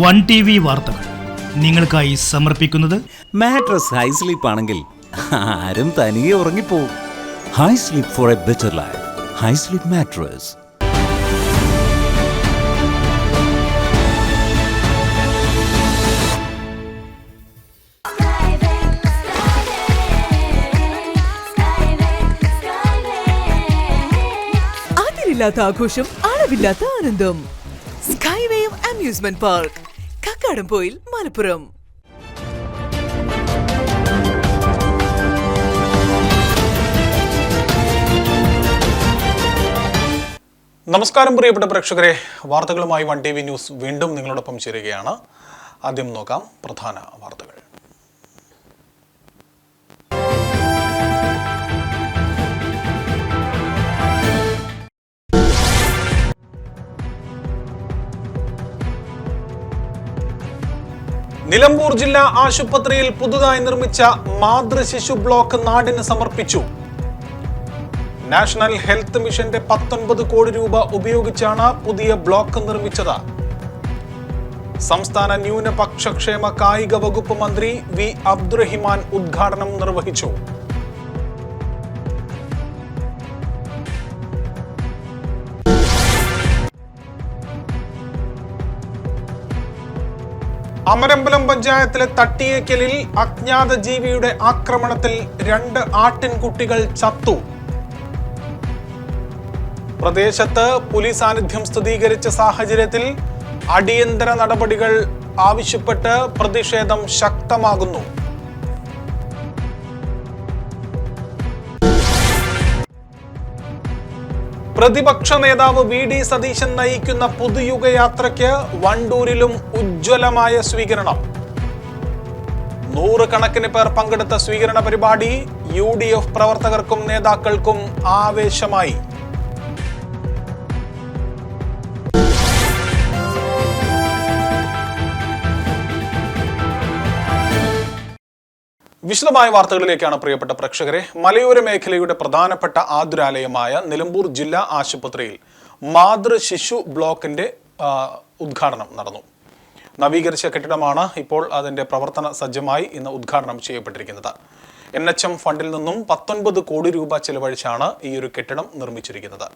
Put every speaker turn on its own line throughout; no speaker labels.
One T V വാർത്തകൾ നിങ്ങൾക്കായി സമർപ്പിക്കുന്നത്
മാട്രസ് ഹൈ സ്ലീപ്പ് ആണെങ്കിൽ ആരും തനിയെ ഉറങ്ങിപ്പോവും. High sleep for a better life high sleep mattress
അതിരില്ലാത്ത ആഘോഷം അളവില്ലാത്ത ആനന്ദം. Skywave amusement park Kakkadampoyil Malappuram
നമസ്കാരം പ്രിയപ്പെട്ട പ്രേക്ഷകരെ. വാർത്തകളുമായി വൺ ടി വി ന്യൂസ് വീണ്ടും നിങ്ങളോടൊപ്പം ചേരുകയാണ്. ആദ്യം നോക്കാം പ്രധാന വാർത്തകൾ. നിലമ്പൂർ ജില്ലാ ആശുപത്രിയിൽ പുതുതായി നിർമ്മിച്ച മാതൃശിശു ബ്ലോക്ക് നാടിന് സമർപ്പിച്ചു. നാഷണൽ ഹെൽത്ത് മിഷന്റെ പത്തൊൻപത് കോടി രൂപ ഉപയോഗിച്ചാണ് പുതിയ ബ്ലോക്ക് നിർമ്മിച്ചത്. സംസ്ഥാന ന്യൂനപക്ഷക്ഷേമ കായിക വകുപ്പ് മന്ത്രി വി അബ്ദുറഹിമാൻ ഉദ്ഘാടനം നിർവഹിച്ചു. അമരമ്പലം പഞ്ചായത്തിലെ തട്ടിയേക്കലിൽ അജ്ഞാത ജീവിയുടെ ആക്രമണത്തിൽ രണ്ട് ആട്ടിൻകുട്ടികൾ ചത്തു. പ്രദേശത്ത് പോലീസ് സാന്നിധ്യം സ്ഥിരീകരിച്ച സാഹചര്യത്തിൽ അടിയന്തര നടപടികൾ ആവശ്യപ്പെട്ട് പ്രതിഷേധം ശക്തമാകുന്നു. പ്രതിപക്ഷ നേതാവ് വി ഡി സതീശൻ നയിക്കുന്ന പുതുയുഗ യാത്രയ്ക്ക് വണ്ടൂരിലും ഉജ്ജ്വലമായ സ്വീകരണം. നൂറുകണക്കിന് പേർ പങ്കെടുത്ത സ്വീകരണ പരിപാടി യു ഡി എഫ് പ്രവർത്തകർക്കും നേതാക്കൾക്കും ആവേശമായി. വിശദമായ വാർത്തകളിലേക്കാണ് പ്രിയപ്പെട്ട പ്രേക്ഷകരെ. മലയോര മേഖലയുടെ പ്രധാനപ്പെട്ട ആതുരാലയമായ നിലമ്പൂർ ജില്ലാ ആശുപത്രിയിൽ മാതൃ ശിശു ബ്ലോക്കിന്റെ ഉദ്ഘാടനം നടന്നു. നവീകരിച്ച കെട്ടിടമാണ് ഇപ്പോൾ അതിന്റെ പ്രവർത്തന സജ്ജമായി ഇന്ന് ഉദ്ഘാടനം ചെയ്യപ്പെട്ടിരിക്കുന്നത്. എൻ എച്ച് എം ഫണ്ടിൽ നിന്നും പത്തൊൻപത് കോടി രൂപ ചെലവഴിച്ചാണ് ഈ ഒരു കെട്ടിടം നിർമ്മിച്ചിരിക്കുന്നത്.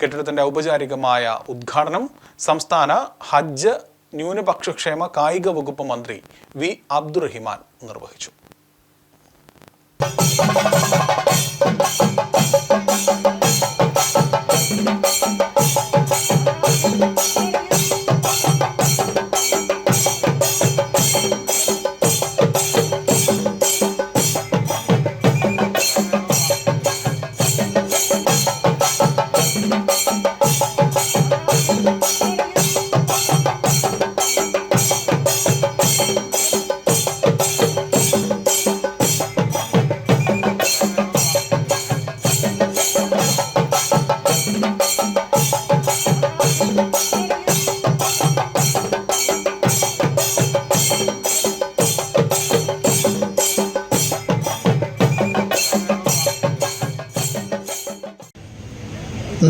കെട്ടിടത്തിന്റെ ഔപചാരികമായ ഉദ്ഘാടനം സംസ്ഥാന ഹജ്ജ് ന്യൂനപക്ഷക്ഷേമ കായിക വകുപ്പ് മന്ത്രി വി അബ്ദുറഹിമാൻ നിർവഹിച്ചു. Thank you.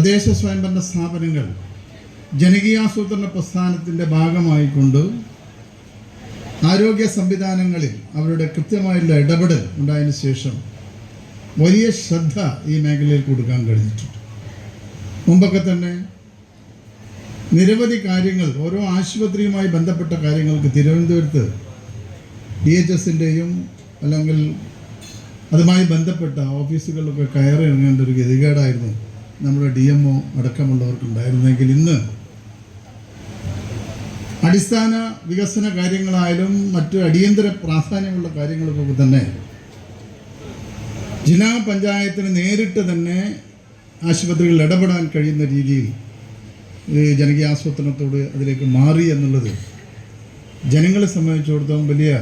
തദ്ദേശ സ്വയംഭരണ സ്ഥാപനങ്ങൾ ജനകീയാസൂത്രണ പ്രസ്ഥാനത്തിന്റെ ഭാഗമായിക്കൊണ്ട് ആരോഗ്യ സംവിധാനങ്ങളിൽ അവരുടെ കൃത്യമായുള്ള ഇടപെടൽ ഉണ്ടായതിനു ശേഷം വലിയ ശ്രദ്ധ ഈ മേഖലയിൽ കൊടുക്കാൻ കഴിഞ്ഞിട്ടുണ്ട്. മുമ്പൊക്കെ തന്നെ നിരവധി കാര്യങ്ങൾ ഓരോ ആശുപത്രിയുമായി ബന്ധപ്പെട്ട കാര്യങ്ങൾക്ക് തിരുവനന്തപുരത്ത് ഡി എച്ച് എസിന്റെയും അല്ലെങ്കിൽ അതുമായി ബന്ധപ്പെട്ട ഓഫീസുകളിലൊക്കെ കയറി ഇറങ്ങേണ്ട ഒരു ഗതികേടായിരുന്നു. നമ്മുടെ ഡി എം ഒ അടക്കമുള്ളവർക്കുണ്ടായിരുന്നെങ്കിൽ ഇന്ന് അടിസ്ഥാന വികസന കാര്യങ്ങളായാലും മറ്റു അടിയന്തര പ്രാധാന്യമുള്ള കാര്യങ്ങൾക്കൊക്കെ തന്നെ ജില്ലാ പഞ്ചായത്തിന് നേരിട്ട് തന്നെ ആശുപത്രികളിൽ ഇടപെടാൻ കഴിയുന്ന രീതിയിൽ ജനകീയ ആസൂത്രണത്തോട് അതിലേക്ക് മാറി എന്നുള്ളത് ജനങ്ങളെ സംബന്ധിച്ചിടത്തോളം വലിയ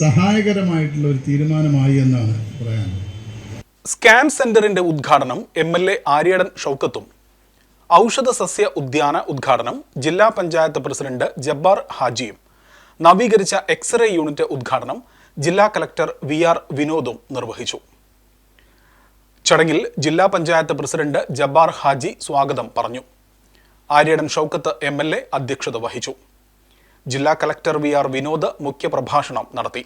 സഹായകരമായിട്ടുള്ള ഒരു തീരുമാനമായി എന്നാണ് പറയാനുള്ളത്.
സ്കാൻ സെന്ററിന്റെ ഉദ്ഘാടനം എം എൽ എ ആര്യടൻ ഷൗക്കത്തും. ഔഷധ സസ്യ ഉദ്യാന ഉദ്ഘാടനം ജില്ലാ പഞ്ചായത്ത് പ്രസിഡന്റ് ജബ്ബാർ ഹാജിയും. നവീകരിച്ച എക്സ്റേ യൂണിറ്റ് ഉദ്ഘാടനം ജില്ലാ കലക്ടർ വി ആർ വിനോദും നിർവഹിച്ചു. ചടങ്ങിൽ ജില്ലാ പഞ്ചായത്ത് പ്രസിഡന്റ് ജബ്ബാർ ഹാജി സ്വാഗതം പറഞ്ഞു. Aryadan Shoukath M L A അധ്യക്ഷത വഹിച്ചു. ജില്ലാ കലക്ടർ വി ആർ വിനോദ് മുഖ്യപ്രഭാഷണം നടത്തി.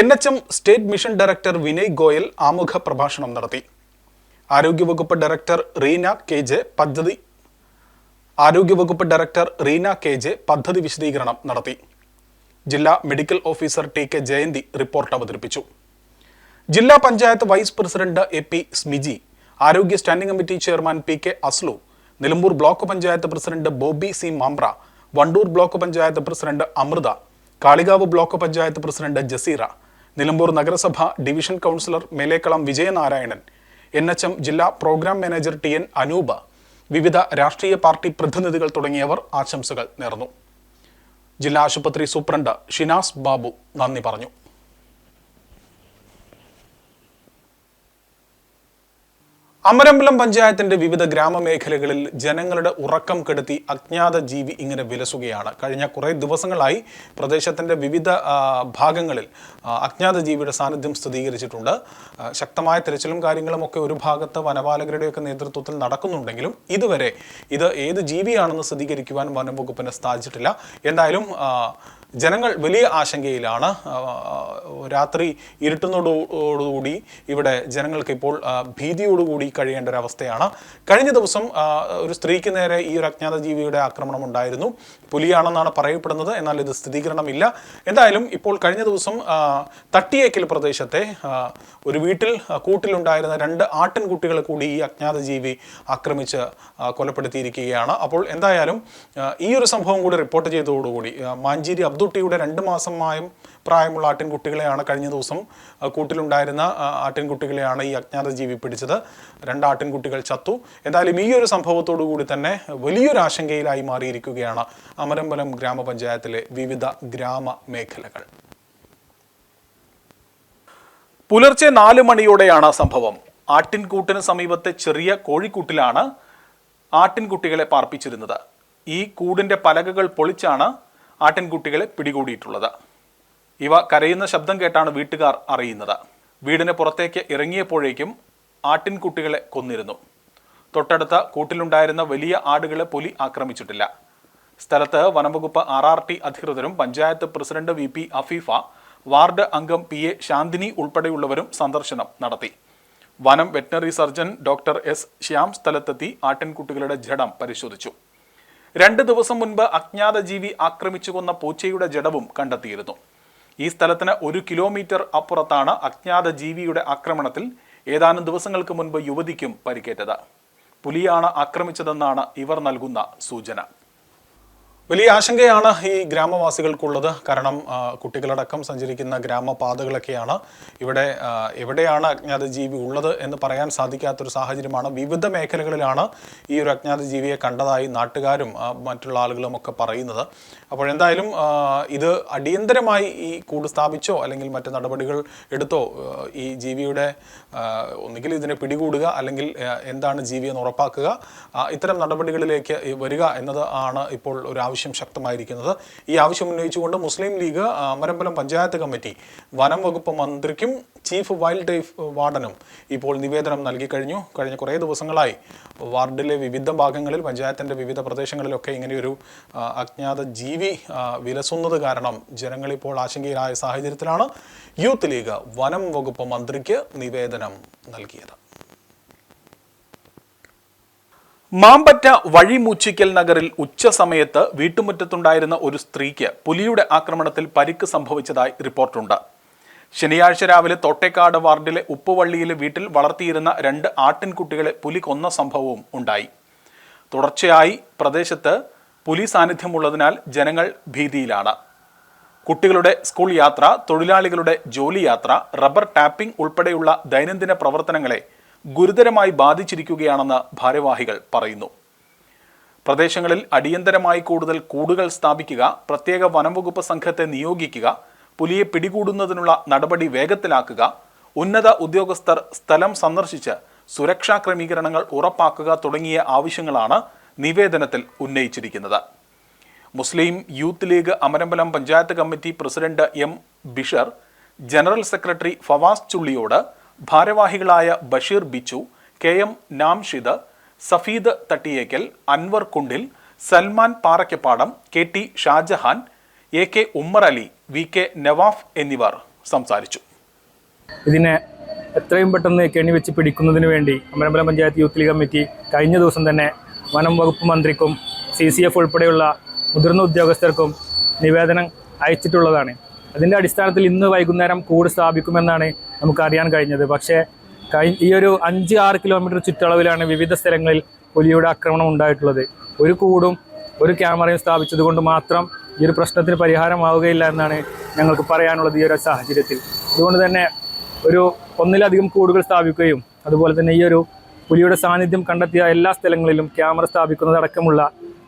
N H M state mission director Vinay Goyal ആമുഖ പ്രഭാഷണം നടത്തി. ആരോഗ്യവകുപ്പ് ഡയറക്ടർ റീന കെ ജെ പദ്ധതി ആരോഗ്യവകുപ്പ് ഡയറക്ടർ റീന കെ ജെ പദ്ധതി വിശദീകരണം നടത്തി. ജില്ലാ medical officer T K Jayanthi report അവതരിപ്പിച്ചു. ജില്ലാ panchayat vice president A P Smiji ആരോഗ്യ standing committee chairman P K Aslu Nilambur block panchayat president Bobby C Mambra Vandoor block panchayat president Amritha Kalikavu block panchayat president Jaseera Nilambur നഗരസഭ division councillor Melekkalam Vijayanarayanan N H M ജില്ലാ programme manager T N Anoopa വിവിധ രാഷ്ട്രീയ party പ്രതിനിധികൾ തുടങ്ങിയവർ ആശംസകൾ നേർന്നു. ജില്ലാ ആശുപത്രി സൂപ്രണ്ട് ഷിനാസ് ബാബു നന്ദി പറഞ്ഞു. അമരമ്പലം പഞ്ചായത്തിന്റെ വിവിധ ഗ്രാമമേഖലകളിൽ ജനങ്ങളുടെ ഉറക്കം കെടുത്തി അജ്ഞാത ജീവി ഇങ്ങനെ വിലസുകയാണ്. കഴിഞ്ഞ കുറേ ദിവസങ്ങളായി പ്രദേശത്തിന്റെ വിവിധ ഭാഗങ്ങളിൽ അജ്ഞാത ജീവിയുടെ സാന്നിധ്യം സ്ഥിരീകരിച്ചിട്ടുണ്ട്. ശക്തമായ തിരച്ചിലും കാര്യങ്ങളും ഒക്കെ ഒരു ഭാഗത്ത് വനപാലകരുടെയൊക്കെ നേതൃത്വത്തിൽ നടക്കുന്നുണ്ടെങ്കിലും ഇതുവരെ ഇത് ഏത് ജീവിയാണെന്ന് സ്ഥിരീകരിക്കുവാൻ വനംവകുപ്പിന് സാധിച്ചിട്ടില്ല. എന്തായാലും ജനങ്ങൾ വലിയ ആശങ്കയിലാണ്. രാത്രി ഇരുട്ടുന്നതോടുകൂടി ഇവിടെ ജനങ്ങൾക്ക് ഇപ്പോൾ ഭീതിയോടുകൂടി കഴിയേണ്ട ഒരു അവസ്ഥയാണ്. കഴിഞ്ഞ ദിവസം ഒരു സ്ത്രീക്ക് നേരെ ഈ ഒരു അജ്ഞാത ജീവിയുടെ ആക്രമണം ഉണ്ടായിരുന്നു. പുലിയാണെന്നാണ് പറയപ്പെടുന്നത്. എന്നാൽ ഇത് സ്ഥിരീകരണമില്ല. എന്തായാലും ഇപ്പോൾ കഴിഞ്ഞ ദിവസം തട്ടിയേക്കൽ പ്രദേശത്തെ ഒരു വീട്ടിൽ കൂട്ടിലുണ്ടായിരുന്ന രണ്ട് ആട്ടിൻകുട്ടികളെ കൂടി ഈ അജ്ഞാത ജീവി ആക്രമിച്ച് കൊലപ്പെടുത്തിയിരിക്കുകയാണ്. അപ്പോൾ എന്തായാലും ഈ ഒരു സംഭവം കൂടി റിപ്പോർട്ട് ചെയ്തതോടുകൂടി മാഞ്ചേരി അബ്ദുട്ടിയുടെ രണ്ട് മാസം മാസമായും പ്രായമുള്ള ആട്ടിൻകുട്ടികളെയാണ് കഴിഞ്ഞ ദിവസം കൂട്ടിലുണ്ടായിരുന്ന ആട്ടിൻകുട്ടികളെയാണ് ഈ അജ്ഞാത ജീവി പിടിച്ചത്. രണ്ട് ആട്ടിൻകുട്ടികൾ ചത്തു. എന്തായാലും ഈ ഒരു സംഭവത്തോടു കൂടി തന്നെ വലിയൊരു ആശങ്കയിലായി മാറിയിരിക്കുകയാണ് അമരമ്പലം ഗ്രാമപഞ്ചായത്തിലെ വിവിധ ഗ്രാമ മേഖലകൾ. പുലർച്ചെ നാല് മണിയോടെയാണ് സംഭവം. ആട്ടിൻകൂട്ടിന് സമീപത്തെ ചെറിയ കോഴിക്കൂട്ടിലാണ് ആട്ടിൻകുട്ടികളെ പാർപ്പിച്ചിരുന്നത്. ഈ കൂടിന്റെ പലകകൾ പൊളിച്ചാണ് ആട്ടിൻകുട്ടികളെ പിടികൂടിയിട്ടുള്ളത്. ഇവ കരയുന്ന ശബ്ദം കേട്ടാണ് വീട്ടുകാർ അറിയുന്നത്. വീടിന് പുറത്തേക്ക് ഇറങ്ങിയപ്പോഴേക്കും ആട്ടിൻകുട്ടികളെ കൊന്നിരുന്നു. തൊട്ടടുത്ത കൂട്ടിലുണ്ടായിരുന്ന വലിയ ആടുകളെ പുലി ആക്രമിച്ചിട്ടില്ല. സ്ഥലത്ത് വനംവകുപ്പ് ആർ ആർ ടി അധികൃതരും panchayat president V P Afeefa ward അംഗം പി എ ശാന്തിനി ഉൾപ്പെടെയുള്ളവരും സന്ദർശനം നടത്തി. വനം veterinary surgeon doctor S Shyam സ്ഥലത്തെത്തി ആട്ടിൻകുട്ടികളുടെ ജഡം പരിശോധിച്ചു. രണ്ട് ദിവസം മുൻപ് അജ്ഞാത ജീവി ആക്രമിച്ചു കൊന്ന പൂച്ചയുടെ ജഡവും കണ്ടെത്തിയിരുന്നു. ഈ സ്ഥലത്തിന് ഒരു കിലോമീറ്റർ അപ്പുറത്താണ് അജ്ഞാത ജീവിയുടെ ആക്രമണത്തിൽ ഏതാനും ദിവസങ്ങൾക്ക് മുൻപ് യുവതിക്കും പരിക്കേറ്റത്. പുലിയാണ് ആക്രമിച്ചതെന്നാണ് ഇവർ നൽകുന്ന സൂചന. വലിയ ആശങ്കയാണ് ഈ ഗ്രാമവാസികൾക്കുള്ളത്. കാരണം കുട്ടികളടക്കം സഞ്ചരിക്കുന്ന ഗ്രാമപാതകളൊക്കെയാണ് ഇവിടെ എവിടെയാണ് അജ്ഞാത ജീവി ഉള്ളത് എന്ന് പറയാൻ സാധിക്കാത്തൊരു സാഹചര്യമാണ്. വിവിധ മേഖലകളിലാണ് ഈ ഒരു അജ്ഞാത ജീവിയെ കണ്ടതായി നാട്ടുകാരും മറ്റുള്ള ആളുകളും ഒക്കെ പറയുന്നത്. അപ്പോൾ എന്തായാലും ഇത് അടിയന്തരമായി ഈ കൂട് സ്ഥാപിച്ചോ അല്ലെങ്കിൽ മറ്റ് നടപടികൾ എടുത്തോ ഈ ജീവിയുടെ ഒന്നുകിൽ ഇതിനെ പിടികൂടുക അല്ലെങ്കിൽ എന്താണ് ജീവി എന്ന് ഉറപ്പാക്കുക ഇത്തരം നടപടികളിലേക്ക് വരിക എന്നത് ആണ് ഇപ്പോൾ ഒരു ആവശ്യം ശക്തമായിരിക്കുന്നത്. ഈ ആവശ്യം ഉന്നയിച്ചുകൊണ്ട് Muslim League Amarambalam panchayat committee വനം വകുപ്പ് മന്ത്രിക്കും ചീഫ് വൈൽഡ് ലൈഫ് വാർഡനും ഇപ്പോൾ നിവേദനം നൽകി കഴിഞ്ഞു. കഴിഞ്ഞ കുറേ ദിവസങ്ങളായി വാർഡിലെ വിവിധ ഭാഗങ്ങളിൽ പഞ്ചായത്തിന്റെ വിവിധ പ്രദേശങ്ങളിലൊക്കെ ഇങ്ങനെയൊരു അജ്ഞാത ജീവി ആ, വിലസുന്നത് കാരണം ജനങ്ങളിപ്പോൾ ആശങ്കയിലായ സാഹചര്യത്തിലാണ് യൂത്ത് ലീഗ് വനം വകുപ്പ് മന്ത്രിക്ക് നിവേദനം നൽകിയത്. മാമ്പറ്റ വഴിമൂച്ചിക്കൽ നഗറിൽ ഉച്ചസമയത്ത് വീട്ടുമുറ്റത്തുണ്ടായിരുന്ന ഒരു സ്ത്രീക്ക് പുലിയുടെ ആക്രമണത്തിൽ പരിക്ക് സംഭവിച്ചതായി റിപ്പോർട്ടുണ്ട്. ശനിയാഴ്ച രാവിലെ തോട്ടേക്കാട് വാർഡിലെ ഉപ്പുവള്ളിയിലെ വീട്ടിൽ വളർത്തിയിരുന്ന രണ്ട് ആട്ടിൻകുട്ടികളെ പുലി കൊന്ന സംഭവവും ഉണ്ടായി. തുടർച്ചയായി പ്രദേശത്ത് പുലി സാന്നിധ്യമുള്ളതിനാൽ ജനങ്ങൾ ഭീതിയിലാണ്. കുട്ടികളുടെ സ്കൂൾ യാത്ര തൊഴിലാളികളുടെ ജോലി യാത്ര റബ്ബർ ടാപ്പിംഗ് ഉൾപ്പെടെയുള്ള ദൈനംദിന പ്രവർത്തനങ്ങളെ ഗുരുതരമായി ബാധിച്ചിരിക്കുകയാണെന്ന് ഭാരവാഹികൾ പറയുന്നു. പ്രദേശങ്ങളിൽ അടിയന്തരമായി കൂടുതൽ കൂടുകൾ സ്ഥാപിക്കുക പ്രത്യേക വനംവകുപ്പ് സംഘത്തെ നിയോഗിക്കുക പുലിയെ പിടികൂടുന്നതിനുള്ള നടപടി വേഗത്തിലാക്കുക ഉന്നത ഉദ്യോഗസ്ഥർ സ്ഥലം സന്ദർശിച്ച് സുരക്ഷാ ക്രമീകരണങ്ങൾ ഉറപ്പാക്കുക തുടങ്ങിയ ആവശ്യങ്ങളാണ് നിവേദനത്തിൽ ഉന്നയിച്ചിരിക്കുന്നത്. Muslim Youth League Amarambalam panchayat committee president M Bishar general secretary Fawaz Chulliyode ഭാരവാഹികളായ Basheer Bichu K M Namshid Safeed Thattiyekkal Anwar Kundil Salman Parakkappadam K T Shajahan A K Ummer Ali V K Nawaf എന്നിവർ സംസാരിച്ചു.
ഇതിനെ എത്രയും പെട്ടെന്ന് കെണിവെച്ച് പിടിക്കുന്നതിന് വേണ്ടി Amarambalam panchayat youth league committee കഴിഞ്ഞ ദിവസം തന്നെ വനം വകുപ്പ് മന്ത്രിക്കും സി സി എഫ് ഉൾപ്പെടെയുള്ള മുതിർന്ന ഉദ്യോഗസ്ഥർക്കും നിവേദനം അയച്ചിട്ടുള്ളതാണ്. അതിന്റെ അടിസ്ഥാനത്തിൽ ഇന്ന് വൈകുന്നേരം കൂട് സ്ഥാപിക്കുമെന്നാണ് നമുക്കറിയാൻ കഴിഞ്ഞത്. പക്ഷേ കഴി ഈ ഒരു അഞ്ച് ആറ് കിലോമീറ്റർ ചുറ്റളവിലാണ് വിവിധ സ്ഥലങ്ങളിൽ പുലിയുടെ ആക്രമണം ഉണ്ടായിട്ടുള്ളത്. ഒരു കൂടും ഒരു ക്യാമറയും സ്ഥാപിച്ചതുകൊണ്ട് മാത്രം ഈ ഒരു പ്രശ്നത്തിന് പരിഹാരമാവുകയില്ല എന്നാണ് ഞങ്ങൾക്ക് പറയാനുള്ളത് ഈ ഒരു സാഹചര്യത്തിൽ. അതുകൊണ്ട് തന്നെ ഒരു ഒന്നിലധികം കൂടുകൾ സ്ഥാപിക്കുകയും അതുപോലെ തന്നെ ഈ ഒരു പുലിയുടെ സാന്നിധ്യം കണ്ടെത്തിയ എല്ലാ സ്ഥലങ്ങളിലും ക്യാമറ സ്ഥാപിക്കുന്നതടക്കമുള്ള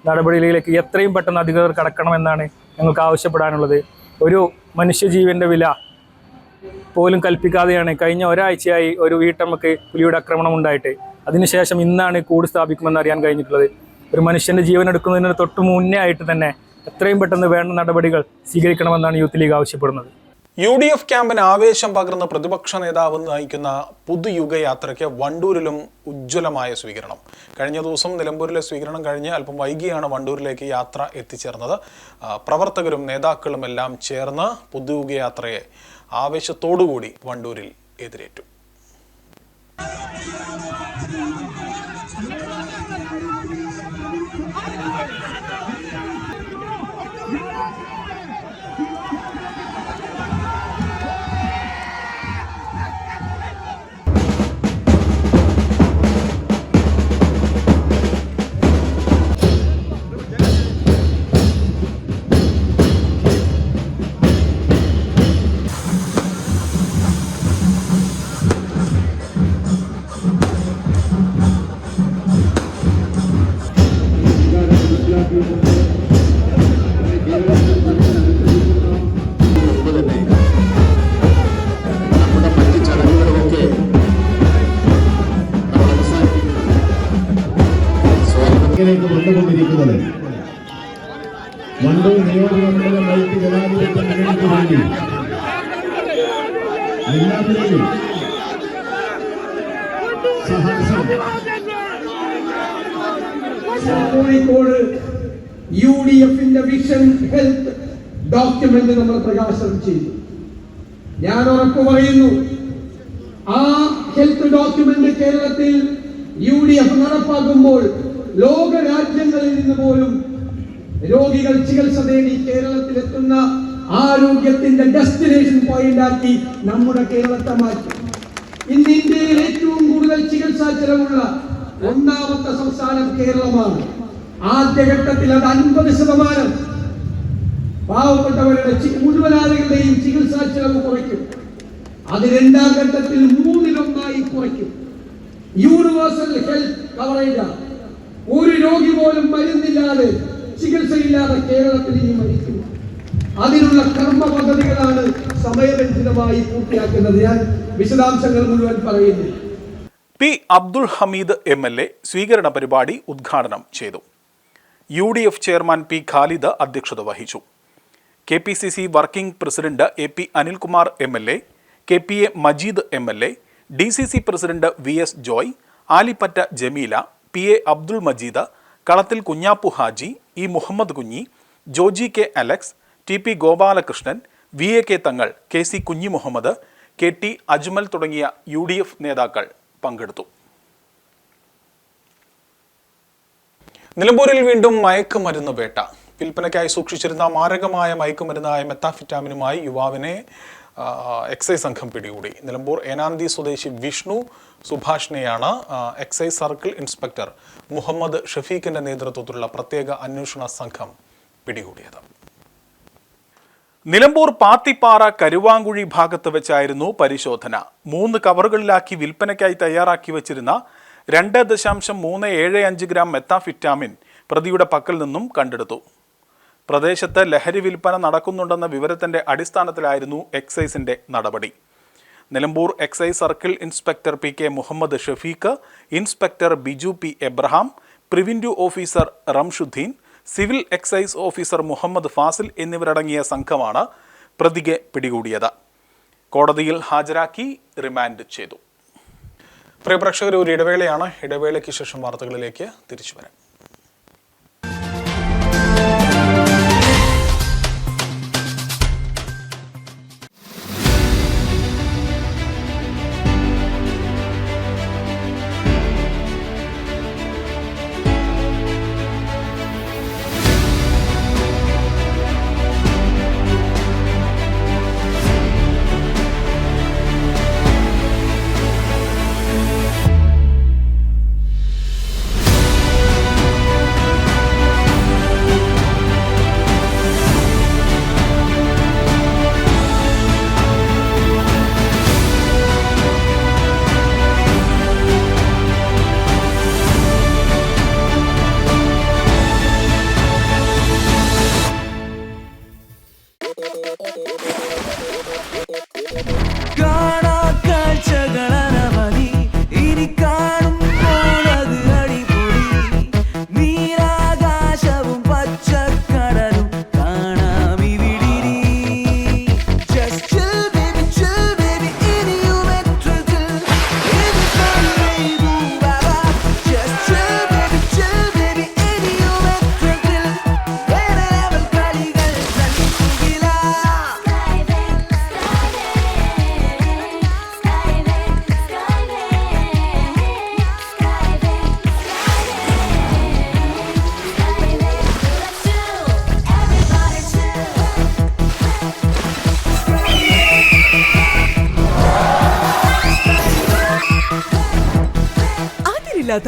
നടപടികളിലേക്ക് എത്രയും പെട്ടെന്ന് അധികൃതർ കടക്കണമെന്നാണ് ഞങ്ങൾക്ക് ആവശ്യപ്പെടാനുള്ളത്. ഒരു മനുഷ്യജീവന്റെ വില പോലും കൽപ്പിക്കാതെയാണ് കഴിഞ്ഞ ഒരാഴ്ചയായി ഒരു വീട്ടമ്മക്ക് പുലിയുടെ ആക്രമണം ഉണ്ടായിട്ട്. അതിനുശേഷം ഇന്നാണ് കൂട് സ്ഥാപിക്കുമെന്ന് അറിയാൻ കഴിഞ്ഞിട്ടുള്ളത്. ഒരു മനുഷ്യന്റെ ജീവൻ എടുക്കുന്നതിന് തൊട്ട് മുന്നേ ആയിട്ട് തന്നെ എത്രയും പെട്ടെന്ന് വേണ്ട നടപടികൾ സ്വീകരിക്കണമെന്നാണ് യൂത്ത് ലീഗ് ആവശ്യപ്പെടുന്നത്.
യു ഡി എഫ് ക്യാമ്പിന് ആവേശം പകർന്ന പ്രതിപക്ഷ നേതാവ് നയിക്കുന്ന പുതുയുഗയാത്രയ്ക്ക് വണ്ടൂരിലും ഉജ്ജ്വലമായ സ്വീകരണം. കഴിഞ്ഞ ദിവസം നിലമ്പൂരിലെ സ്വീകരണം കഴിഞ്ഞ് അല്പം വൈകിയാണ് വണ്ടൂരിലേക്ക് യാത്ര എത്തിച്ചേർന്നത്. പ്രവർത്തകരും നേതാക്കളും എല്ലാം ചേർന്ന് പുതുയുഗയാത്രയെ ആവേശത്തോടുകൂടി വണ്ടൂരിൽ എതിരേറ്റു.
നമ്മുടെ
പറയുന്നു. ആ ഹെൽത്ത് ഡോക്യുമെന്റ് കേരളത്തിൽ യു ഡി എഫ് നടപ്പാക്കുമ്പോൾ ലോക രാജ്യങ്ങളിൽ നിന്ന് പോലും രോഗികൾ ചികിത്സ തേടി കേരളത്തിൽ എത്തുന്ന ആരോഗ്യത്തിന്റെ ഡെസ്റ്റിനേഷൻ പോയിന്റ് ആക്കി നമ്മുടെ കേരളത്തെ മാറ്റി. ഇന്ന് ഇന്ത്യയിൽ ഏറ്റവും കൂടുതൽ ചികിത്സാ ചെലവുള്ള ഒന്നാമത്തെ സംസ്ഥാനം കേരളമാണ്. ആദ്യഘട്ടത്തിൽ അത് അൻപത് ശതമാനം. പാവപ്പെട്ടവരുടെ മുഴുവൻ ആളുകളുടെയും ചികിത്സാ ചെലവ് കുറയ്ക്കും. അത് രണ്ടാം ഘട്ടത്തിൽ മൂന്നിലൊന്നായി കുറയ്ക്കും. യൂണിവേഴ്സൽ ഹെൽത്ത് കവറേജ് ഒരു രോഗി പോലും മരുന്നില്ലാതെ ചികിത്സയില്ലാതെ കേരളത്തിൽ ഇനി മരിക്കുന്നു അതിനുള്ള കർമ്മ പദ്ധതികളാണ് സമയബന്ധിതമായി പൂർത്തിയാക്കുന്നത്. ഞാൻ വിശദാംശങ്ങൾ മുഴുവൻ പറയുന്നു.
P Abdul Hameed M L A സ്വീകരണ പരിപാടി ഉദ്ഘാടനം ചെയ്തു. U D F chairman P Khalid അധ്യക്ഷത വഹിച്ചു. K P C C working president A P Anilkumar M L A K P A Majeed M L A D C C president V S Joy Alippatta Jameela P A Abdul Majeed Kalathil Kunhappu Haji E Muhammad Kunhi Joji K Alex T P Gopalakrishnan V A K Thangal K C Kunhi Muhammad K T Ajmal തുടങ്ങിയ U D F നേതാക്കൾ പങ്കെടുത്തു. നിലമ്പൂരിൽ വീണ്ടും മയക്കുമരുന്ന് വേട്ട. വിൽപ്പനയ്ക്കായി സൂക്ഷിച്ചിരുന്ന മാരകമായ മയക്കുമരുന്നായ മെത്താഫിറ്റാമിനുമായി യുവാവിനെ എക്സൈസ് സംഘം പിടികൂടി. നിലമ്പൂർ ഏനാന്തി സ്വദേശി വിഷ്ണു സുഭാഷിനെയാണ് എക്സൈസ് സർക്കിൾ ഇൻസ്പെക്ടർ മുഹമ്മദ് ഷഫീഖിന്റെ നേതൃത്വത്തിലുള്ള പ്രത്യേക അന്വേഷണ സംഘം പിടികൂടിയത്. നിലമ്പൂർ പാത്തിപ്പാറ കരുവാങ്കുഴി ഭാഗത്ത് വെച്ചായിരുന്നു പരിശോധന. മൂന്ന് കവറുകളിലാക്കി വിൽപ്പനയ്ക്കായി തയ്യാറാക്കി വെച്ചിരുന്ന രണ്ട് ദശാംശം മൂന്ന് ഏഴ് അഞ്ച് ഗ്രാം മെത്താഫിറ്റാമിൻ പ്രതിയുടെ പക്കൽ നിന്നും കണ്ടെടുത്തു. പ്രദേശത്ത് ലഹരി വിൽപ്പന നടക്കുന്നുണ്ടെന്ന വിവരത്തിന്റെ അടിസ്ഥാനത്തിലായിരുന്നു എക്സൈസിന്റെ നടപടി. Nilambur excise circle inspector P K Muhammad Shafeeq inspector Biju P Abraham preventive officer Ramshuddeen civil excise officer Muhammad Fazil എന്നിവരടങ്ങിയ സംഘമാണ് പ്രതിയെ പിടികൂടിയത്. കോടതിയിൽ ഹാജരാക്കി റിമാൻഡ് ചെയ്തു. പ്രിയ പ്രേക്ഷകർ ഒരു ഇടവേളയാണ്. ഇടവേളയ്ക്ക് ശേഷം വാർത്തകളിലേക്ക് തിരിച്ചു വരാം.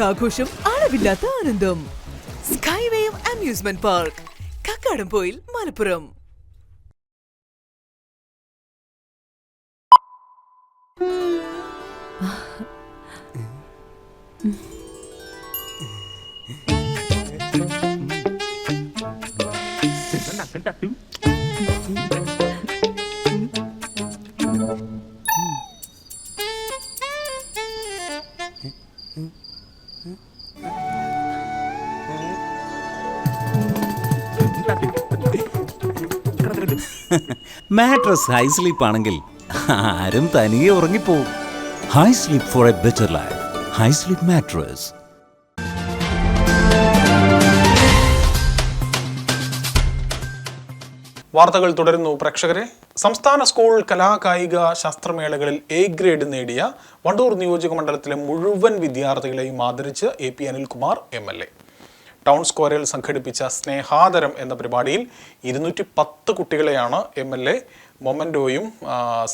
ആഘോഷം അളവില്ലാത്ത ആനന്ദം. സ്കൈവേയും amusement park Kakkadampoyil Malappuram.
Mattress high sleep ആണെങ്കിൽ ആരും തനിയെ ഉറങ്ങിപ്പോവും. High sleep for a better life high sleep mattress
വാർത്തകൾ തുടരുന്നു പ്രേക്ഷകരെ. സംസ്ഥാന സ്കൂൾ കലാകായിക ശാസ്ത്രമേളകളിൽ എ ഗ്രേഡ് നേടിയ വണ്ടൂർ നിയോജക മണ്ഡലത്തിലെ മുഴുവൻ വിദ്യാർത്ഥികളെയും ആദരിച്ച് A P Anilkumar M L A town സ്ക്വയറിൽ സംഘടിപ്പിച്ച സ്നേഹാദരം എന്ന പരിപാടിയിൽ ഇരുന്നൂറ്റി പത്ത് കുട്ടികളെയാണ് എം എൽ എ മൊമന്റോയും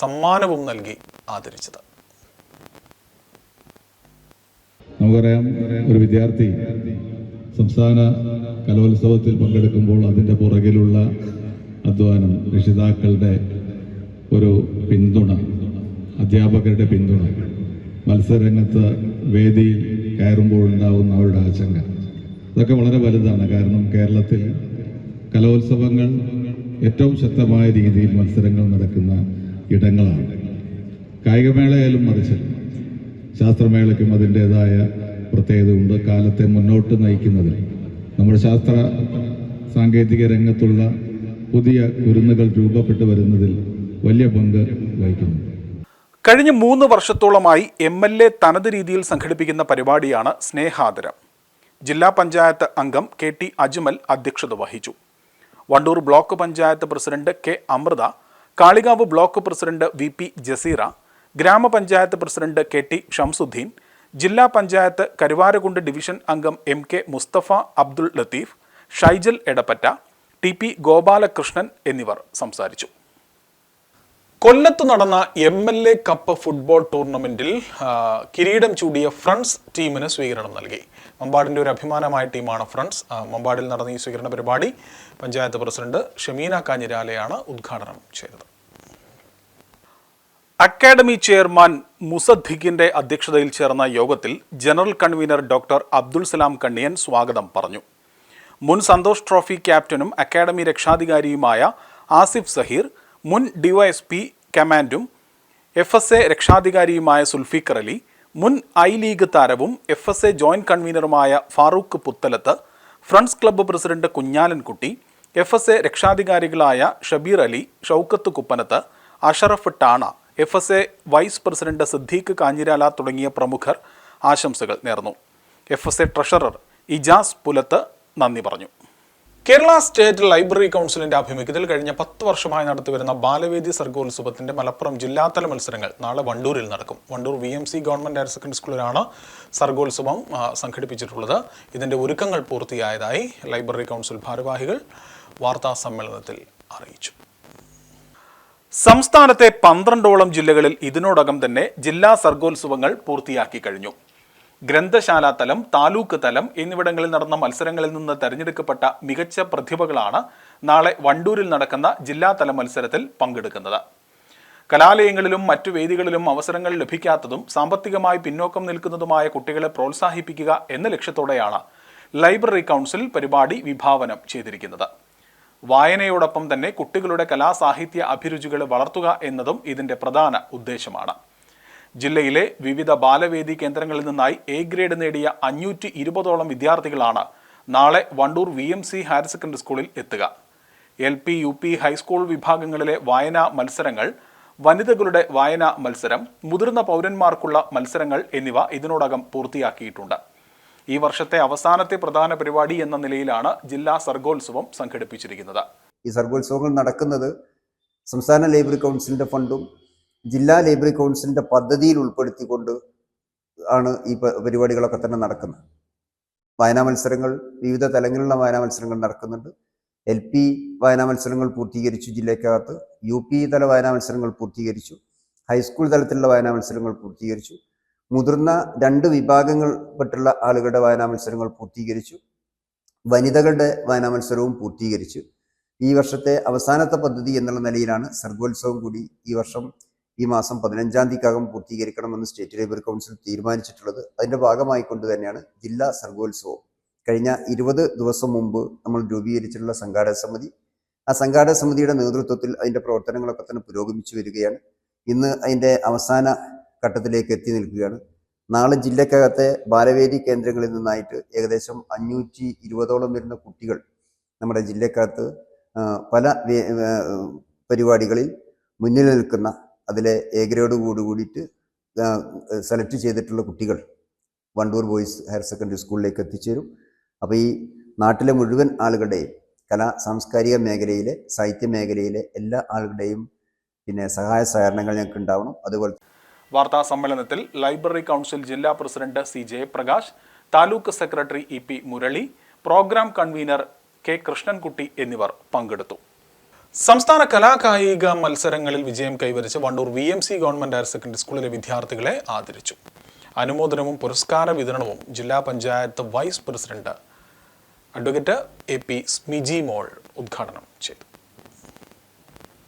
സമ്മാനവും നൽകി ആദരിച്ചത്.
നമുക്കറിയാം ഒരു വിദ്യാർത്ഥി സംസ്ഥാന കലോത്സവത്തിൽ പങ്കെടുക്കുമ്പോൾ അതിന്റെ പുറകിലുള്ള അധ്വാനം രക്ഷിതാക്കളുടെ ഒരു പിന്തുണ അധ്യാപകരുടെ പിന്തുണ മത്സരരംഗത്ത് വേദിയിൽ കയറുമ്പോൾ കയറുമ്പോഴുണ്ടാവുന്ന അവരുടെ ആശങ്ക. അതൊക്കെ വളരെ വലുതാണ്. കാരണം കേരളത്തിൽ കലോത്സവങ്ങൾ ഏറ്റവും ശക്തമായ രീതിയിൽ മത്സരങ്ങൾ നടക്കുന്ന ഇടങ്ങളാണ്. കായികമേളയായാലും മറിച്ച് ശാസ്ത്രമേളയ്ക്കും അതിന്റെതായ പ്രത്യേകതയുണ്ട്. കാലത്തെ മുന്നോട്ട് നയിക്കുന്നതിൽ. നമ്മുടെ ശാസ്ത്ര സാങ്കേതിക രംഗത്തുള്ള പുതിയ കുരുന്നുകൾ രൂപപ്പെട്ടു വരുന്നതിൽ വലിയ പങ്ക് വഹിക്കുന്നു.
കഴിഞ്ഞ മൂന്ന് വർഷത്തോളമായി എം എൽ എ തനത് രീതിയിൽ സംഘടിപ്പിക്കുന്ന പരിപാടിയാണ് സ്നേഹാദരം. ജില്ലാ പഞ്ചായത്ത് അംഗം കെ ടി അജ്മൽ അധ്യക്ഷത വഹിച്ചു. Wandoor block panchayat president K Amrutha Kalikavu block president V P Jaseera ഗ്രാമപഞ്ചായത്ത് പ്രസിഡന്റ് കെ ടി ഷംസുദ്ദീൻ ജില്ലാ പഞ്ചായത്ത് കരുവാരകുണ്ട് ഡിവിഷൻ അംഗം M K Musthafa Abdul Latheef Shaijal Edappatta T P Gopalakrishnan എന്നിവർ സംസാരിച്ചു. കൊല്ലത്ത് നടന്ന M L A cup football ടൂർണമെന്റിൽ കിരീടം ചൂടിയ friends ടീമിന് സ്വീകരണം നൽകി. മമ്പാടിന്റെ ഒരു അഭിമാനമായ ടീമാണ് ഫ്രണ്ട്സ്. മമ്പാടിൽ നടന്ന ഈ സ്വീകരണ പരിപാടി പഞ്ചായത്ത് പ്രസിഡന്റ് ഷമീന കാഞ്ഞിരാലയാണ് ഉദ്ഘാടനം ചെയ്തത്. അക്കാഡമി ചെയർമാൻ മുസദ്ദിഖിന്റെ അധ്യക്ഷതയിൽ ചേർന്ന യോഗത്തിൽ general convener doctor Abdul Salam Kanniyan സ്വാഗതം പറഞ്ഞു. മുൻ സന്തോഷ് ട്രോഫി ക്യാപ്റ്റനും അക്കാഡമി രക്ഷാധികാരിയുമായ ആസിഫ് സഹീർ മുൻ ഡിവൈഎസ്പി കമാൻഡും എഫ് എസ് എ രക്ഷാധികാരിയുമായ സുൽഫിക്കർ അലി മുൻ ഐ ലീഗ് താരവും F S A joint കൺവീനറുമായ Farooq Puthalath friends club president Kunhalankutty F S A രക്ഷാധികാരികളായ Shabeer Ali Shoukath Kuppanath Ashraf Tana F S A vice president Siddique Kanhirala തുടങ്ങിയ പ്രമുഖർ ആശംസകൾ നേർന്നു. F S A treasurer Ijas Pulath നന്ദി പറഞ്ഞു. Kerala state library കൗൺസിലിന്റെ ആഭിമുഖ്യത്തിൽ കഴിഞ്ഞ പത്ത് വർഷമായി നടത്തിവരുന്ന ബാലവേദി സർഗോത്സവത്തിന്റെ മലപ്പുറം ജില്ലാതല മത്സരങ്ങൾ നാളെ വണ്ടൂരിൽ നടക്കും. Wandoor V M C government higher secondary സ്കൂളിലാണ് സർഗോത്സവം സംഘടിപ്പിച്ചിട്ടുള്ളത്. ഇതിന്റെ ഒരുക്കങ്ങൾ പൂർത്തിയായതായി ലൈബ്രറി കൗൺസിൽ ഭാരവാഹികൾ വാർത്താ സമ്മേളനത്തിൽ അറിയിച്ചു. സംസ്ഥാനത്തെ പന്ത്രണ്ടോളം ജില്ലകളിൽ ഇതിനോടകം തന്നെ ജില്ലാ സർഗോത്സവങ്ങൾ പൂർത്തിയാക്കി കഴിഞ്ഞു. ഗ്രന്ഥശാല തലം താലൂക്ക് തലം എന്നിവിടങ്ങളിൽ നടന്ന മത്സരങ്ങളിൽ നിന്ന് തെരഞ്ഞെടുക്കപ്പെട്ട മികച്ച പ്രതിഭകളാണ് നാളെ വണ്ടൂരിൽ നടക്കുന്ന ജില്ലാതല മത്സരത്തിൽ പങ്കെടുക്കുന്നത്. കലാലയങ്ങളിലും മറ്റു വേദികളിലും അവസരങ്ങൾ ലഭിക്കാത്തതും സാമ്പത്തികമായി പിന്നോക്കം നിൽക്കുന്നതുമായ കുട്ടികളെ പ്രോത്സാഹിപ്പിക്കുക എന്ന ലക്ഷ്യത്തോടെയാണ് ലൈബ്രറി കൗൺസിൽ പരിപാടി വിഭാവനം ചെയ്തിരിക്കുന്നത്. വായനയോടൊപ്പം തന്നെ കുട്ടികളുടെ കലാസാഹിത്യ അഭിരുചികൾ വളർത്തുക എന്നതും ഇതിന്റെ പ്രധാന ഉദ്ദേശമാണ്. ജില്ലയിലെ വിവിധ ബാലവേദി കേന്ദ്രങ്ങളിൽ നിന്നായി എ ഗ്രേഡ് നേടിയ അഞ്ഞൂറ്റി ഇരുപതോളം വിദ്യാർത്ഥികളാണ് നാളെ Wandoor V M C higher secondary സ്കൂളിൽ എത്തുക. L P U P high school വിഭാഗങ്ങളിലെ വായനാ മത്സരങ്ങൾ വനിതകളുടെ വായനാ മത്സരം മുതിർന്ന പൗരന്മാർക്കുള്ള മത്സരങ്ങൾ എന്നിവ ഇതിനോടകം പൂർത്തിയാക്കിയിട്ടുണ്ട്. ഈ വർഷത്തെ അവസാനത്തെ പ്രധാന പരിപാടി എന്ന നിലയിലാണ് ജില്ലാ സർഗോത്സവം സംഘടിപ്പിച്ചിരിക്കുന്നത്.
ഈ സർഗോത്സവങ്ങൾ നടക്കുന്നത് സംസ്ഥാന ലൈബ്രറി കൗൺസിലിന്റെ ഫണ്ടും ജില്ലാ ലൈബ്രറി കൗൺസിലിന്റെ പദ്ധതിയിൽ ഉൾപ്പെടുത്തിക്കൊണ്ട് ആണ് ഈ പരിപാടികളൊക്കെ തന്നെ നടക്കുന്നത്. വായനാ മത്സരങ്ങൾ വിവിധ തലങ്ങളിലുള്ള വായനാ മത്സരങ്ങൾ നടക്കുന്നുണ്ട്. എൽ പി വായനാ മത്സരങ്ങൾ പൂർത്തീകരിച്ചു ജില്ലയ്ക്കകത്ത്. യു പി തല വായനാ മത്സരങ്ങൾ പൂർത്തീകരിച്ചു. ഹൈസ്കൂൾ തലത്തിലുള്ള വായനാ മത്സരങ്ങൾ പൂർത്തീകരിച്ചു. മുതിർന്ന രണ്ട് വിഭാഗങ്ങൾപ്പെട്ടുള്ള ആളുകളുടെ വായനാ മത്സരങ്ങൾ പൂർത്തീകരിച്ചു. വനിതകളുടെ വായനാ മത്സരവും പൂർത്തീകരിച്ചു. ഈ വർഷത്തെ അവസാനത്തെ പദ്ധതി എന്നുള്ള നിലയിലാണ് സർഗോത്സവം കൂടി ഈ വർഷം ഈ മാസം പതിനഞ്ചാം തീയതിക്കകം പൂർത്തീകരിക്കണമെന്ന് സ്റ്റേറ്റ് ലേബർ കൗൺസിൽ തീരുമാനിച്ചിട്ടുള്ളത്. അതിന്റെ ഭാഗമായിക്കൊണ്ട് തന്നെയാണ് ജില്ലാ സർഗോത്സവം. കഴിഞ്ഞ ഇരുപത് ദിവസം മുമ്പ് നമ്മൾ രൂപീകരിച്ചിട്ടുള്ള സംഘാടക സമിതി. ആ സംഘാടക സമിതിയുടെ നേതൃത്വത്തിൽ അതിന്റെ പ്രവർത്തനങ്ങളൊക്കെ തന്നെ പുരോഗമിച്ചു വരികയാണ്. ഇന്ന് അതിന്റെ അവസാന ഘട്ടത്തിലേക്ക് എത്തി നിൽക്കുകയാണ്. നാളെ ജില്ലക്കകത്തെ ബാലവേദി കേന്ദ്രങ്ങളിൽ നിന്നായിട്ട് ഏകദേശം അഞ്ഞൂറ്റി ഇരുപതോളം വരുന്ന കുട്ടികൾ നമ്മുടെ ജില്ലക്കകത്ത് പല പരിപാടികളിൽ മുന്നിൽ നിൽക്കുന്ന അതിലെ എ ഗ്രേഡ് കൂടി കൂടിയിട്ട് സെലക്ട് ചെയ്തിട്ടുള്ള കുട്ടികൾ വണ്ടൂർ ബോയ്സ് ഹയർ സെക്കൻഡറി സ്കൂളിലേക്ക് എത്തിച്ചേരും. അപ്പോൾ ഈ നാട്ടിലെ മുഴുവൻ ആളുകളുടെയും കലാ സാംസ്കാരിക മേഖലയിലെ സാഹിത്യ മേഖലയിലെ എല്ലാ ആളുകളുടെയും പിന്നെ സഹായ സഹകരണങ്ങൾ ഞങ്ങൾക്ക് ഉണ്ടാവണം. അതുപോലെ
വാർത്താ സമ്മേളനത്തിൽ ലൈബ്രറി കൗൺസിൽ ജില്ലാ president C Jayaprakash taluk secretary E P Murali program convener K Krishnankutty എന്നിവർ പങ്കെടുത്തു. സംസ്ഥാന കലാകായിക മത്സരങ്ങളിൽ വിജയം കൈവരിച്ച് Wandoor V M C government higher secondary സ്കൂളിലെ വിദ്യാർത്ഥികളെ ആദരിച്ചു. അനുമോദനവും പുരസ്കാര വിതരണവും ജില്ലാ panchayat vice president advocate A P Smiji Mol ഉദ്ഘാടനം ചെയ്തു.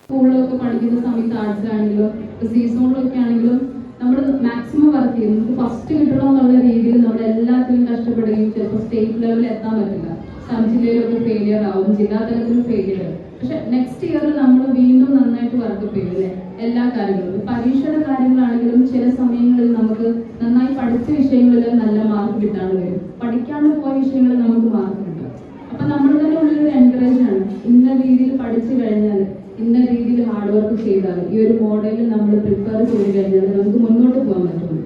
സ്കൂളിലൊക്കെ പഠിക്കുന്ന സമയത്ത് സീസണിലൊക്കെ ആണെങ്കിലും നമ്മൾ മാക്സിമം വർക്ക് ചെയ്യും. നമുക്ക് ഫസ്റ്റ് കിട്ടണം എന്നുള്ള രീതിയിൽ നമ്മൾ എല്ലാത്തിലും കഷ്ടപ്പെടുകയും ചിലപ്പോൾ സ്റ്റേറ്റ് ലെവലിൽ എത്താൻ പറ്റില്ല. സബ് ജില്ലയിലൊക്കെ ഫെയിലിയർ ആവും ജില്ലാ തലത്തിലും ഫെയിലിയർ ആവും. പക്ഷെ നെക്സ്റ്റ് ഇയർ നമ്മൾ വീണ്ടും നന്നായിട്ട് വർക്ക് ചെയ്യും എല്ലാ കാര്യങ്ങളും. പരീക്ഷയുടെ കാര്യങ്ങളാണെങ്കിലും ചില സമയങ്ങളിൽ നമുക്ക് നന്നായി പഠിച്ച വിഷയങ്ങളിൽ നല്ല മാർക്ക് കിട്ടാണ്ട് വരും. പഠിക്കാണ്ട് പോയ വിഷയങ്ങളിൽ നമുക്ക് മാർക്ക് കിട്ടും. അപ്പൊ നമ്മൾ തന്നെ ഉള്ളിൽ എൻകറേജ് ആണ്. ഇന്ന രീതിയിൽ പഠിച്ചു കഴിഞ്ഞാൽ ഇന്ന രീതിയിൽ ഹാർഡ് വർക്ക് ചെയ്താൽ ഈ ഒരു മോഡലിൽ നമ്മൾ പ്രിപ്പയർ ചെയ്ത് കഴിഞ്ഞാൽ നമുക്ക് മുന്നോട്ട് പോകാൻ പറ്റുള്ളൂ.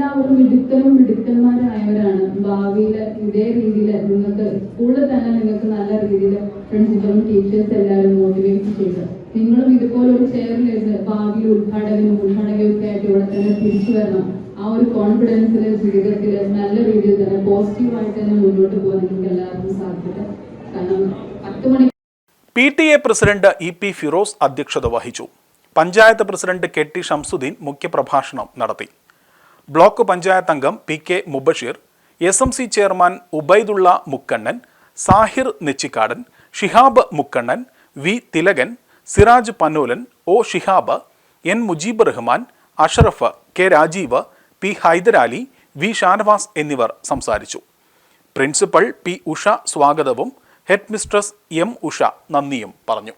എല്ലാവരും മിടുക്കനും മിടുക്കന്മാരായവരാണ് ഭാവിയിൽ ഇതേ രീതിയിൽ നിങ്ങൾക്ക് സ്കൂളിൽ തന്നെ നിങ്ങൾക്ക് നല്ല രീതിയിൽ പ്രിൻസിപ്പലും ടീച്ചേഴ്സ് എല്ലാവരും മോട്ടിവേറ്റ് ചെയ്ത് നിങ്ങളും ഇതുപോലെ ഒരു ചെയറിലിരുന്ന് ഭാവിയിൽ ഉദ്ഘാടകനും ഉദ്ഘാടകയൊക്കെ ആയിട്ട് ഇവിടെ തന്നെ തിരിച്ചു വരണം. ആ ഒരു കോൺഫിഡൻസിൽ ജീവിതത്തിൽ നല്ല രീതിയിൽ തന്നെ പോസിറ്റീവായിട്ട് തന്നെ മുന്നോട്ട് പോകാൻ നിങ്ങൾക്ക് എല്ലാവർക്കും സാധിക്കട്ടെ. കാരണം പത്ത് മണി
P T A president E P Firoz അധ്യക്ഷത വഹിച്ചു. Panchayat president K T Shamsuddeen മുഖ്യപ്രഭാഷണം നടത്തി. ബ്ലോക്ക് പഞ്ചായത്ത് അംഗം P K Mubasheer S M C chairman Ubaidulla Mukkannan Sahir Nechikkadan Shihab Mukkannan V Thilakan Siraj Pannoolan O Shihab N Mujeeb Rahman Ashraf K Rajeev P Hydarali V Shanavas എന്നിവർ സംസാരിച്ചു. Principal P Usha സ്വാഗതവും head mistress M Usha നന്ദിയും പറഞ്ഞു.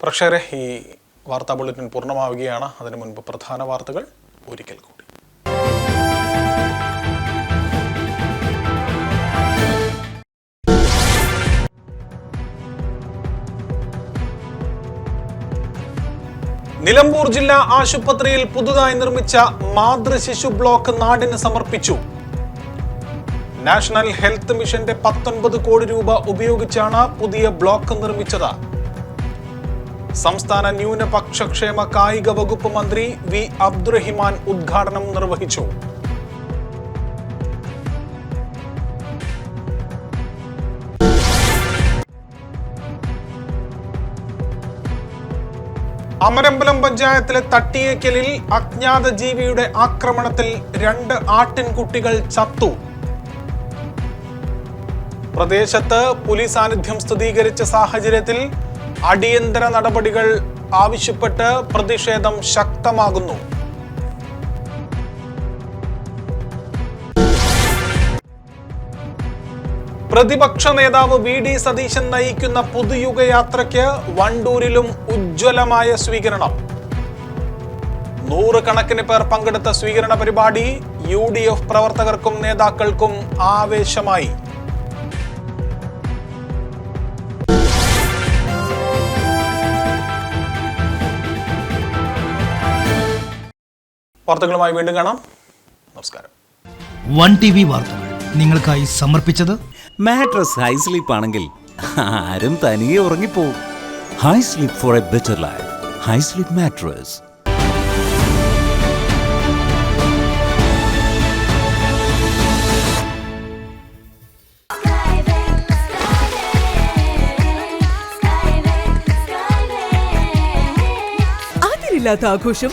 പ്രേക്ഷകരെ ഈ വാർത്താ bulletin പൂർണമാവുകയാണ്. അതിനു മുൻപ് പ്രധാന വാർത്തകൾ. ഒരിക്കൽ കൂടി. നിലമ്പൂർ ജില്ലാ ആശുപത്രിയിൽ പുതുതായി നിർമ്മിച്ച മാതൃശിശു ബ്ലോക്ക് നാടിന് സമർപ്പിച്ചു. നാഷണൽ ഹെൽത്ത് മിഷന്റെ പത്തൊൻപത് കോടി രൂപ ഉപയോഗിച്ചാണ് പുതിയ ബ്ലോക്ക് നിർമ്മിച്ചത്. സംസ്ഥാന ന്യൂനപക്ഷ ക്ഷേമ കായിക വകുപ്പ് മന്ത്രി വി അബ്ദുറഹിമാൻ ഉദ്ഘാടനം നിർവഹിച്ചു. അമരമ്പലം പഞ്ചായത്തിലെ തട്ടിയേക്കലിൽ അജ്ഞാത ജീവിയുടെ ആക്രമണത്തിൽ രണ്ട് ആട്ടിൻകുട്ടികൾ ചത്തു. പ്രദേശത്ത് പോലീസ് സാന്നിധ്യം സ്ഥിരീകരിച്ച സാഹചര്യത്തിൽ അടിയന്തര നടപടികൾ ആവശ്യപ്പെട്ട് പ്രതിഷേധം ശക്തമാകുന്നു. പ്രതിപക്ഷ നേതാവ് വി ഡി സതീശൻ നയിക്കുന്ന പുതുയുഗയാത്രയ്ക്ക് വണ്ടൂരിലും ഉജ്ജ്വലമായ സ്വീകരണം. നൂറുകണക്കിന് പേർ പങ്കെടുത്ത സ്വീകരണ പരിപാടി യു ഡി എഫ് പ്രവർത്തകർക്കും നേതാക്കൾക്കും ആവേശമായി. വാർത്തകളുമായി വീണ്ടും കാണാം. നമസ്കാരം.
വൺ ടി വി വാർത്തകൾ നിങ്ങൾക്കായി സമർപ്പിച്ചത്
മാട്രസ് ഹൈ സ്ലീപ്പ് ആണെങ്കിൽ ആരും തനിയെ ഉറങ്ങിപ്പോവും. High sleep for a better life high sleep mattress
ആഘോഷം